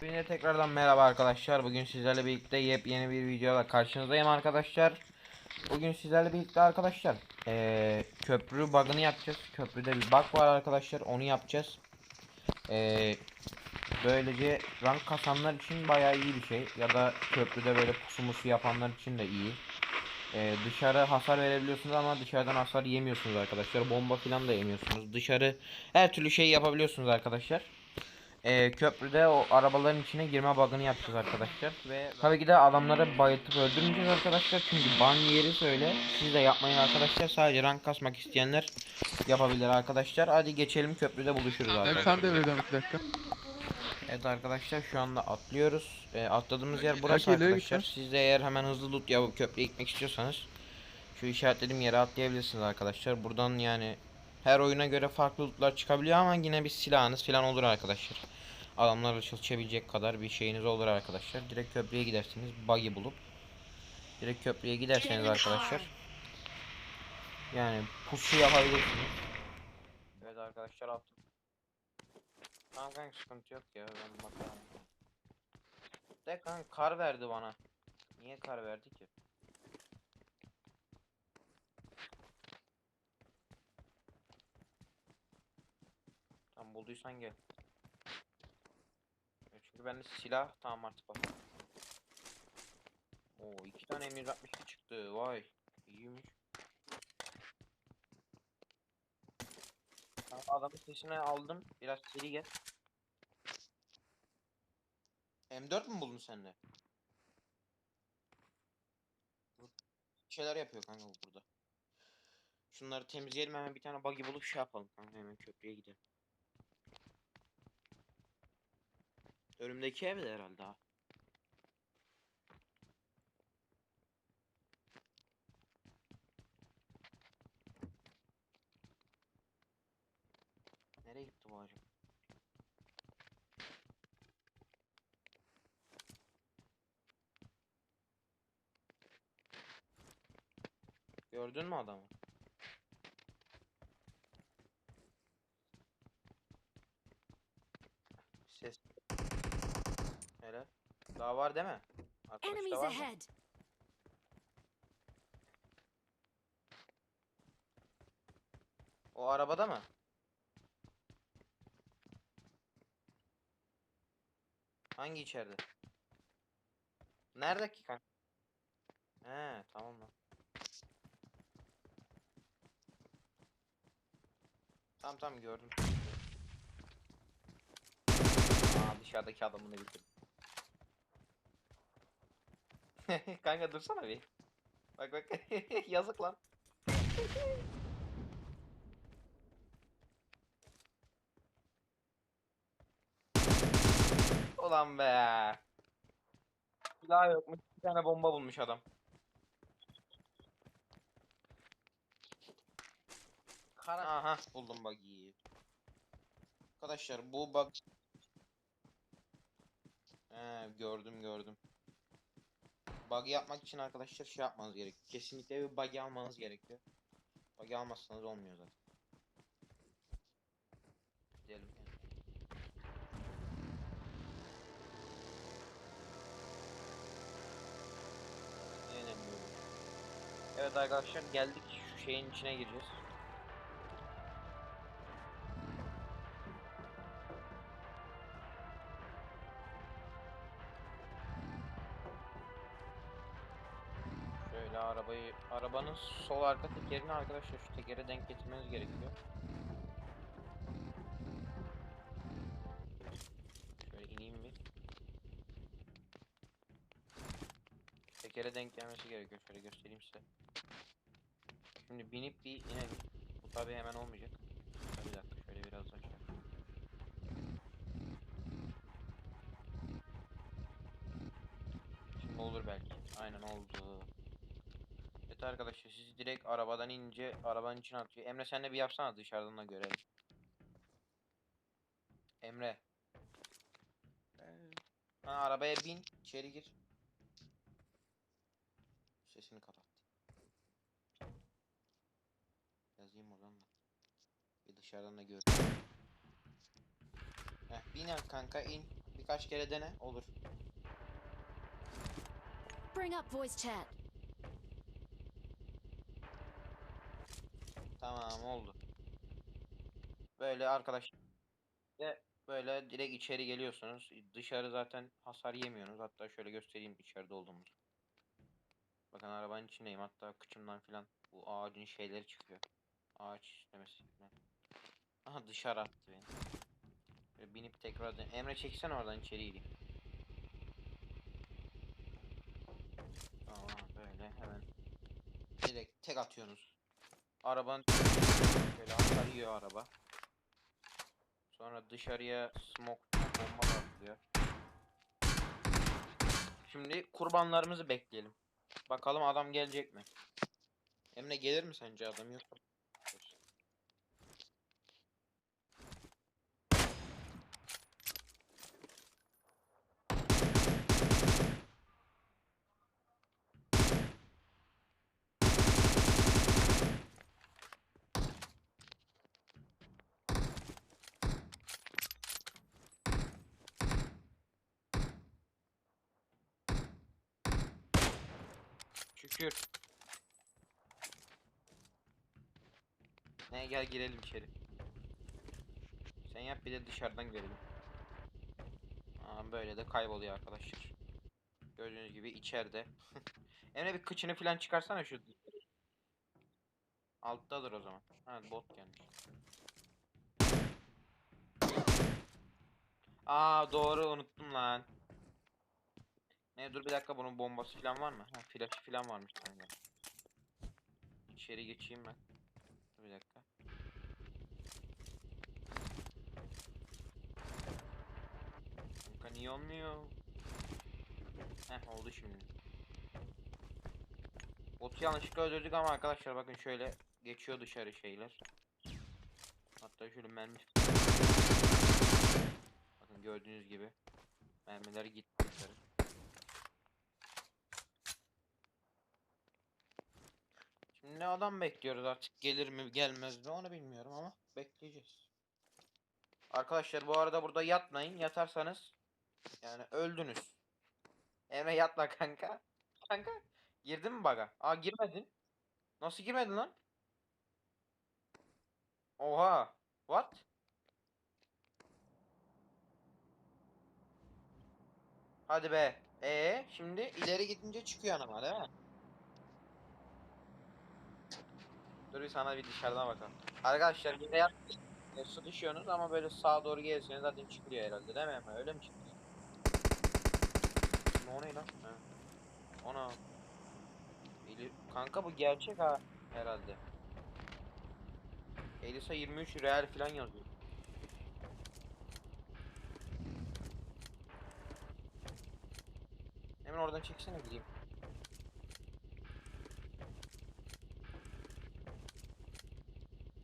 Hepinize tekrardan merhaba arkadaşlar. Bugün sizlerle birlikte yepyeni bir videoda karşınızdayım arkadaşlar. Bugün sizlerle birlikte arkadaşlar eee, köprü bug'ını yapacağız. Köprüde bir bug var arkadaşlar. Onu yapacağız. Eee, böylece rank kasanlar için bayağı iyi bir şey. Ya da köprüde böyle pusu musu yapanlar için de iyi. Eee, dışarı hasar verebiliyorsunuz ama dışarıdan hasar yemiyorsunuz arkadaşlar. Bomba falan da yemiyorsunuz. Dışarı her türlü şey yapabiliyorsunuz arkadaşlar. Ee, köprüde o arabaların içine girme bug'ını yapacağız arkadaşlar. Ve tabii ki de adamları bayıltıp öldürmeyeceğiz arkadaşlar. Çünkü ban yeri öyle siz de yapmayın arkadaşlar. Sadece rank kasmak isteyenler yapabilir arkadaşlar. Hadi geçelim köprüde buluşuruz arkadaşlar. sen devreden bir dakika. Evet arkadaşlar şu anda atlıyoruz. Ee, atladığımız yer burası arkadaşlar. siz de eğer hemen hızlı loot yapıp köprüye gitmek istiyorsanız şu işaretlediğim yere atlayabilirsiniz arkadaşlar. Buradan yani her oyuna göre farklı lootlar çıkabiliyor ama yine bir silahınız falan olur arkadaşlar. Adamlarla çalışabilecek kadar bir şeyiniz olur arkadaşlar. Direkt köprüye gidersiniz buggy bulup. Direkt köprüye giderseniz arkadaşlar. Yani pusu yapabilirsiniz. Evet arkadaşlar attım. Tamam kanka sıkıntı yok ya ben bakarım. De kanka kar verdi bana. Niye kar verdi ki? Tamam bulduysan gel. Çünkü bende silah tamam artık bak. Oo iki tane M162 çıktı. Vay. İyiymiş. Tamam, adamın sesini aldım. Biraz seri gel. M4 mü buldun sen de? Bir şeyler yapıyor kanka bu burada. Şunları temizleyelim hemen bir tane buggy bulup şey yapalım kanka hemen köprüye gidelim. Önümdeki evde herhalde ha. Nereye gitti bu acaba? Gördün mü adamı? Ses. Hele. Daha var değil mi? Arkadaşta Enemies var mı? O arabada mı? Hangi içeride? Nerede ki kanka? He tamam lan. Tamam tamam gördüm. Aa dışarıdaki adamını bitirdim. kanka dursana bir. Bak bak yazık lan. Ulan be. Silah yokmuş. Bir tane bomba bulmuş adam. Kara Aha buldum buggy'yi. Arkadaşlar bu bug He, gördüm gördüm. Bug yapmak için arkadaşlar şey yapmanız gerekiyor. Kesinlikle bir bug almanız gerekiyor. Bug almazsanız olmuyor zaten. Gidelim. Evet arkadaşlar geldik şu şeyin içine gireceğiz. Arabanın sol arka tekerini arkadaşlar şu tekere denk getirmeniz gerekiyor. Şöyle ineyim bir. Tekere denk gelmesi gerekiyor. Şöyle göstereyim size. Şimdi binip bir inelim. Bu tabi hemen olmayacak. Arkadaşlar siz direkt arabadan inince arabanın içine atıyor. Emre sen de bir yapsana dışarıdan da görelim. Emre. Ha, arabaya bin, içeri gir. Sesini kapat. Yazayım oradan da. Bir dışarıdan da gör. Heh, bin kanka in. Birkaç kere dene olur. Bring up voice chat. Tamam oldu. Böyle arkadaşlar ve böyle direkt içeri geliyorsunuz. Dışarı zaten hasar yemiyorsunuz. Hatta şöyle göstereyim içeride olduğumuzu. Bakın arabanın içindeyim. Hatta kıçımdan filan bu ağacın şeyleri çıkıyor. Ağaç işlemesi. Aha dışarı attı beni. Böyle binip tekrar Emre çeksen oradan içeri gireyim. Tamam böyle hemen. Direkt tek atıyorsunuz. Arabanın böyle hasar araba. Sonra dışarıya smoke bomba atılıyor. Şimdi kurbanlarımızı bekleyelim. Bakalım adam gelecek mi? Emre gelir mi sence adam yoksa? Şükür. Ne gel girelim içeri. Sen yap bir de dışarıdan görelim. Aa, böyle de kayboluyor arkadaşlar. Gördüğünüz gibi içeride. Emre bir kıçını falan çıkarsana şu. Alttadır o zaman. Ha bot gelmiş. Aa doğru unuttum lan. Ne dur bir dakika bunun bombası falan var mı? Ha flaşı falan varmış kanka. İçeri geçeyim ben. Dur bir dakika. Kanka niye olmuyor? Heh oldu şimdi. Botu yanlışlıkla öldürdük ama arkadaşlar bakın şöyle geçiyor dışarı şeyler. Hatta şöyle mermi Bakın gördüğünüz gibi mermiler gitti dışarı. Şimdi ne adam bekliyoruz artık gelir mi gelmez mi onu bilmiyorum ama bekleyeceğiz. Arkadaşlar bu arada burada yatmayın yatarsanız yani öldünüz. Emre yatma kanka. Kanka girdin mi baga? Aa girmedin. Nasıl girmedin lan? Oha. What? Hadi be. Ee, şimdi ileri gidince çıkıyor ama değil mi? Dur bir sana bir dışarıdan bakalım. Arkadaşlar bir de yat su düşüyorsunuz ama böyle sağa doğru gelirseniz zaten çıkıyor herhalde değil mi? Öyle mi çıkıyor? Ne o ne lan? Ha. Ona. Eli... Kanka bu gerçek ha herhalde. Elisa 23 real falan yazıyor. Hemen oradan çeksene gideyim.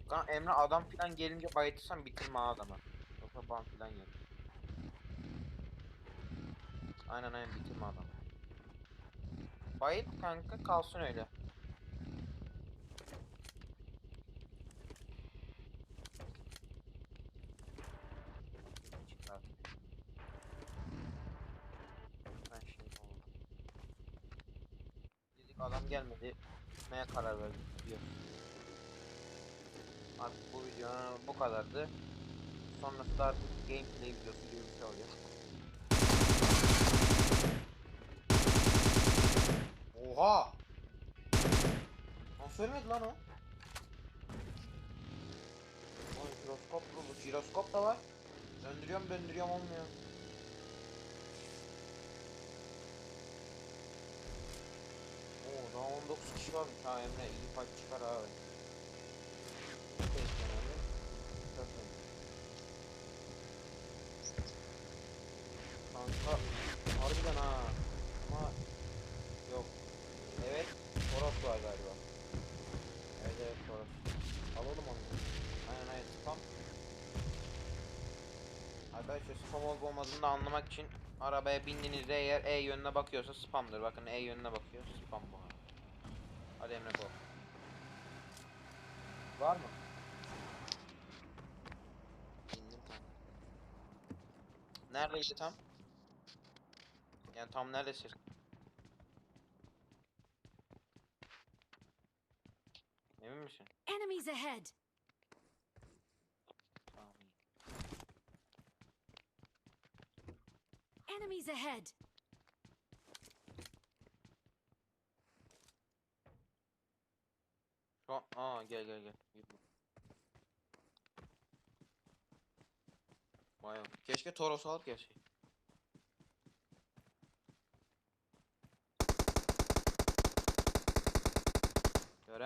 Kan Emre adam falan gelince bayıtırsan bitirme adamı. Yoksa ban falan yer. Aynen aynen bitirme adamı. Bayıt kanka kalsın öyle. Dedik adam gelmedi. Gitmeye karar verdik diyor. Artık bu videonun bu kadardı. Sonrasında artık gameplay videosu gibi bir şey olacak. Oha! Nasıl ölmedi lan o? Oy jiroskop bu jiroskop da var. Döndürüyorum döndürüyorum olmuyor. Oo daha 19 kişi var. Ha Emre iyi fight çıkar abi. Kanka harbiden ha. Ama yok. Evet. Toros var galiba. Evet evet Toros. Alalım onu. Aynen aynen spam. Arkadaşlar spam olup olmadığını da anlamak için arabaya bindiğinizde eğer E yönüne bakıyorsa spamdır. Bakın E yönüne bakıyor. Spam bu. Hadi Emre go. Var mı? Bindim kanka. Neredeydi tam? Yani tam neredesin? Emin misin? Enemies ahead! Tamam. Enemies ahead! Aa gel gel gel. Vay be. Keşke Toros alıp gelseydik.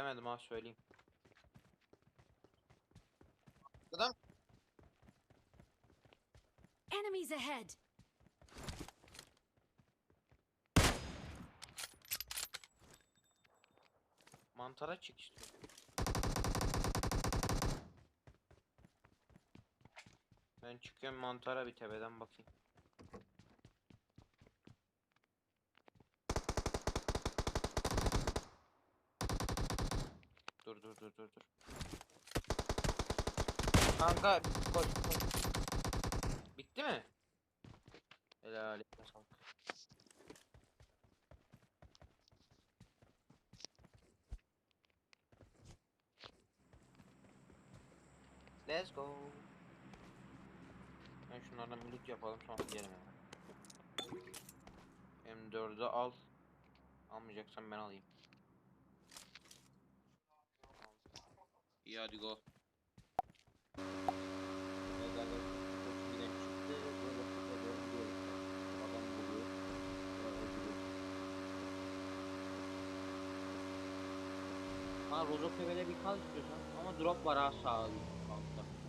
Göremedim ha söyleyeyim. Adam Enemies ahead! mantara çık istiyor. Ben çıkıyorum mantara bir tepeden bakayım. Dur dur dur. Kanka koş koş. Bitti mi? Helal etme. Let's go. Ben şunlardan bir loot yapalım sonra gidelim hemen. M4'ü al. Almayacaksan ben alayım. İyi hadi go. Evet arkadaşlar, çok güzel çıktı. Böyle tutuyorum, diyorum. Buluyor. ve öldürüyor. Ha Rozoktepe'de bir kal istiyorsan ama drop var ha sağ altta.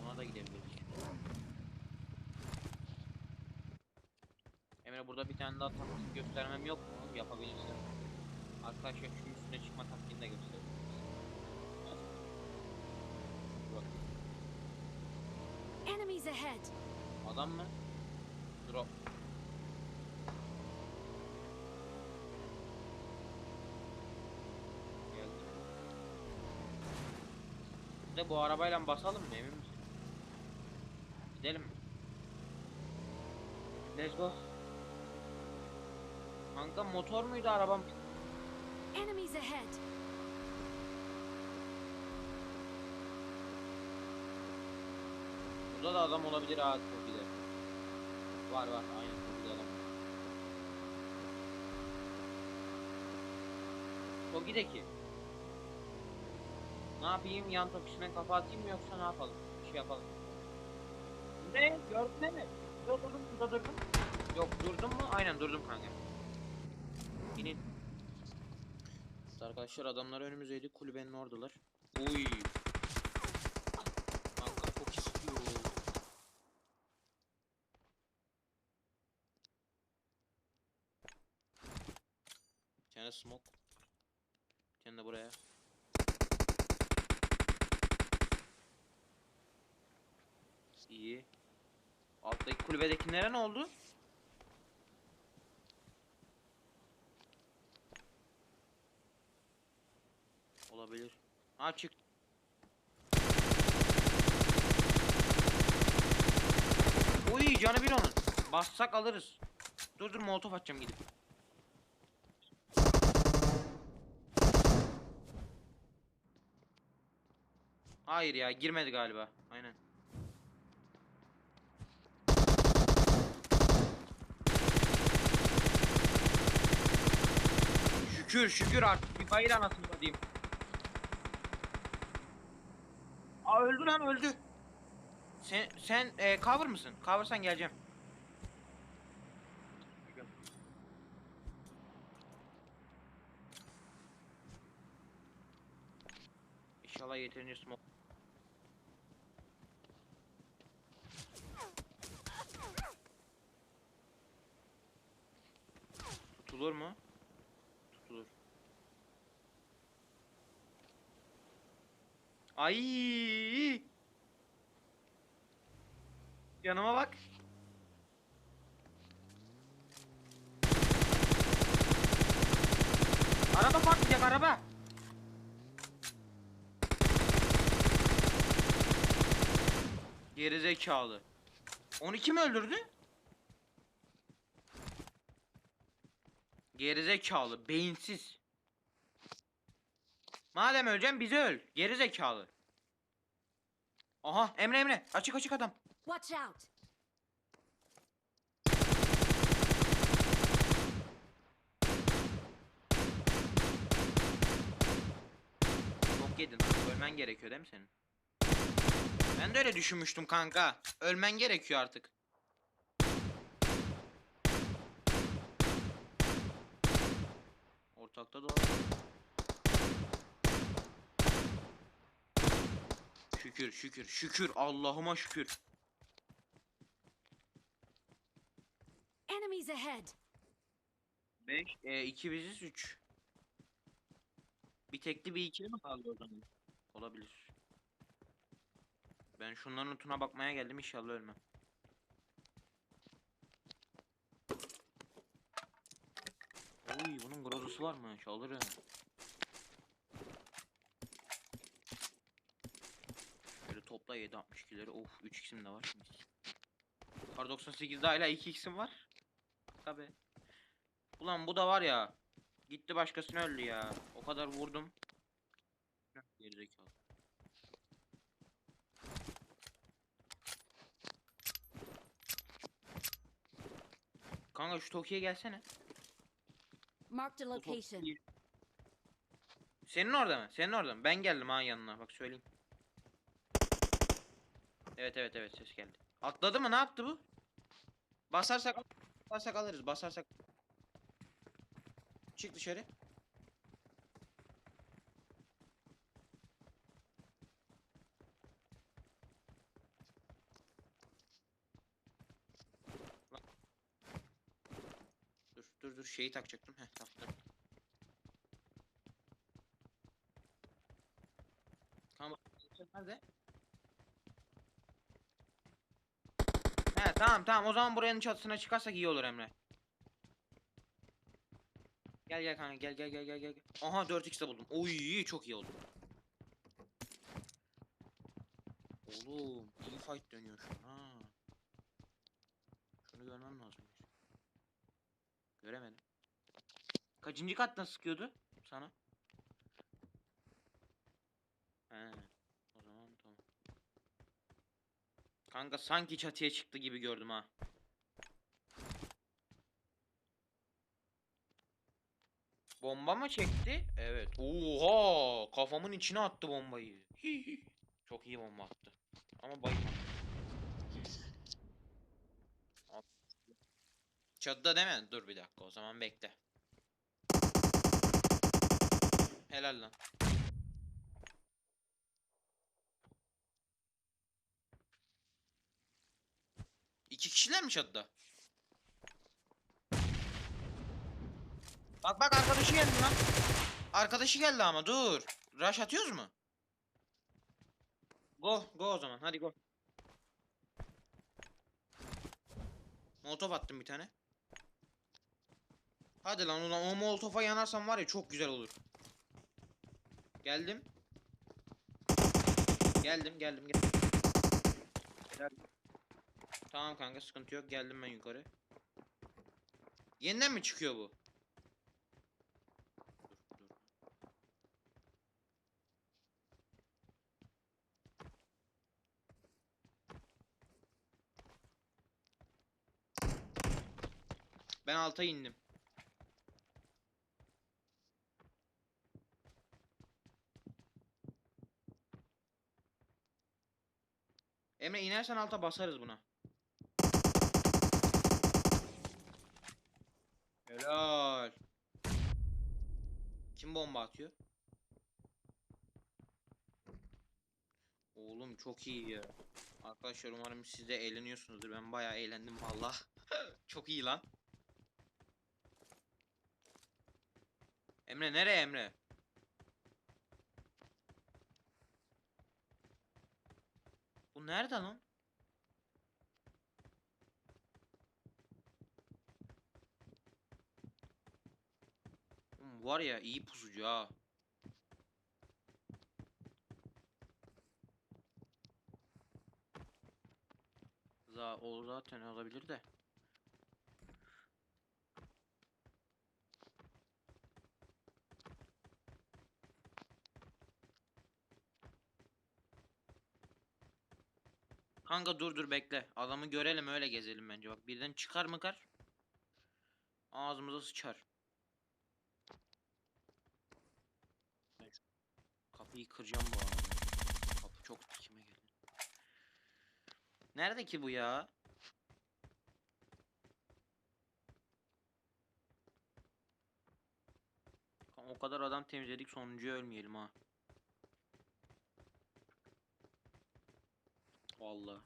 Ona da gidebiliriz. Emre burada bir tane daha taktik göstermem yok mu? Yapabilirsin. Arkadaşlar şu üstüne çıkma taktiğini de göstereyim. Bak Enemies ahead! adam mı? Drop. Geldi. De bu arabayla basalım mı emin misin? Gidelim mi? Let's go. Kanka motor muydu arabam? Enemies ahead! Burada da adam olabilir ha Toki'de. Var var aynen Toki'de adam. var. Toki'deki. Ne yapayım yan tokisine kafa atayım mı yoksa ne yapalım? Bir şey yapalım. Ne? Gördün mi? Yok durdum burada durdum. Yok durdum mu? Aynen durdum kanka. İnin. Arkadaşlar adamlar önümüzdeydi kulübenin oradalar. Uy. Kanka çok istiyor. Bir tane smoke. Bir tane buraya. İyi. Alttaki kulübedekilere ne oldu? Olabilir. Ha çık. Uy canı bir onun. Bassak alırız. Dur dur molotof atacağım gidip. Hayır ya girmedi galiba. Aynen. Şükür şükür artık bir bayır anasını satayım. Aa öldü lan öldü. Sen sen e, cover mısın? Coversan geleceğim. İnşallah yeterince smoke. Tutulur mu? Tutulur. Ay! Yanıma bak. Araba patlayacak araba. Geri zekalı. 12 mi öldürdü? Gerizekalı, beyinsiz. Madem öleceksin bizi öl. Gerizekalı. Aha Emre Emre açık açık adam. Watch out! Çok yedin. Ölmen gerekiyor değil mi senin? Ben de öyle düşünmüştüm kanka. Ölmen gerekiyor artık. Ortakta da Şükür şükür şükür Allah'ıma şükür. Enemies ahead! 5 e, 2 biziz 3. Bir tekli bir ikili mi kaldı o zaman? Olabilir. Ben şunların notuna bakmaya geldim inşallah ölmem. Oy bunun grozusu var mı? Alırım. Şöyle topla 7.62'leri. Of 3x'im de var. Kar 98'de hala 2x'im var. Tabi. Ulan bu da var ya. Gitti başkasını öldü ya. O kadar vurdum. Gerizekalı. Kanka şu Tokyo'ya gelsene. Marked a location. Senin orada mı? Senin orada mı? Ben geldim ha yanına. Bak söyleyeyim. Evet evet evet ses geldi. Atladı mı? Ne yaptı bu? Basarsak basarsak alırız. Basarsak. Çık dışarı. Lan. Dur şeyi takacaktım. Heh taktım. Tamam. Nerede? He tamam tamam o zaman buranın çatısına çıkarsak iyi olur Emre. Gel gel kanka gel gel gel gel gel. Aha 4x de buldum. Oy çok iyi oldu. Oğlum iyi fight dönüyor şu an Göremedim. Kaçıncı katta sıkıyordu sana? He. O zaman tamam. Kanka sanki çatıya çıktı gibi gördüm ha. Bomba mı çekti? Evet. Oha! Kafamın içine attı bombayı. Çok iyi bomba attı. Ama bayılmadı. Çatıda değil mi? Dur bir dakika o zaman bekle. Helal lan. İki kişiler mi çatıda? Bak bak arkadaşı geldi lan. Arkadaşı geldi ama dur. Rush atıyoruz mu? Go go o zaman hadi go. Molotov attım bir tane. Hadi lan ulan o molotofa yanarsam var ya çok güzel olur. Geldim. Geldim geldim geldim. Geldim. Tamam kanka sıkıntı yok geldim ben yukarı. Yeniden mi çıkıyor bu? Dur dur. Ben alta indim. Emre inersen alta basarız buna. Helal. Kim bomba atıyor? Oğlum çok iyi ya. Arkadaşlar umarım siz de eğleniyorsunuzdur. Ben bayağı eğlendim valla. çok iyi lan. Emre nereye Emre? Nerede lan? Oğlum var ya iyi pusucu ha. Za o zaten olabilir de. Kanka dur dur bekle. Adamı görelim öyle gezelim bence. Bak birden çıkar mı kar? Ağzımıza sıçar. Kapıyı kıracağım bu arada. Kapı çok dikime geldi. Nerede ki bu ya? O kadar adam temizledik sonuncuya ölmeyelim ha. Vallahi.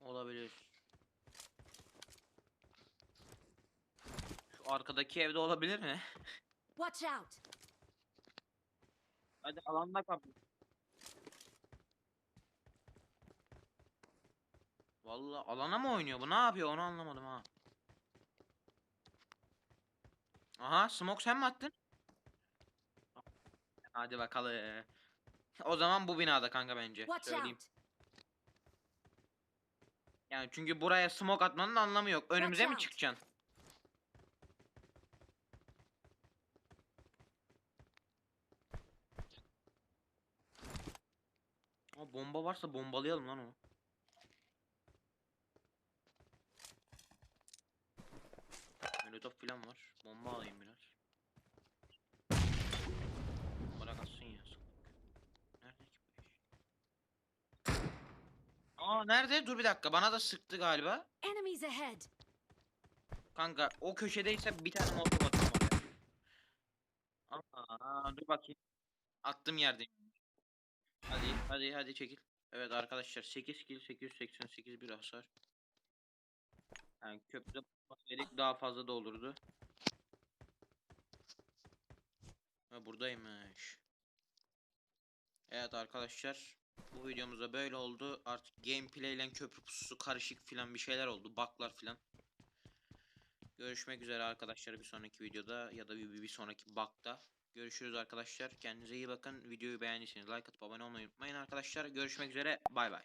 Olabilir. Şu arkadaki evde olabilir mi? Watch out! Hadi alanda kap. Vallahi alana mı oynuyor bu? Ne yapıyor onu anlamadım ha. Aha smoke sen mi attın? Hadi bakalım. O zaman bu binada kanka bence. Söyleyeyim. Yani çünkü buraya smoke atmanın anlamı yok. Önümüze mi çıkacaksın? Aa, bomba varsa bombalayalım lan onu. Molotov falan var. Bomba alayım biraz. Bırak atsın ya. Nerede ki bu iş? Aa nerede? Dur bir dakika. Bana da sıktı galiba. Enemies ahead! Kanka o köşedeyse bir tane motor atayım oraya. Aa, dur bakayım. Attım yerdeyim. Hadi hadi hadi çekil. Evet arkadaşlar 8 kill 888 bir hasar. Yani köprüde basaydık daha fazla da olurdu. Ha buradaymış. Evet arkadaşlar bu videomuzda böyle oldu. Artık gameplay ile köprü pususu karışık filan bir şeyler oldu. Bug'lar filan. Görüşmek üzere arkadaşlar bir sonraki videoda ya da bir, bir sonraki bug'da. Görüşürüz arkadaşlar. Kendinize iyi bakın. Videoyu beğendiyseniz like atıp abone olmayı unutmayın arkadaşlar. Görüşmek üzere. Bay bay.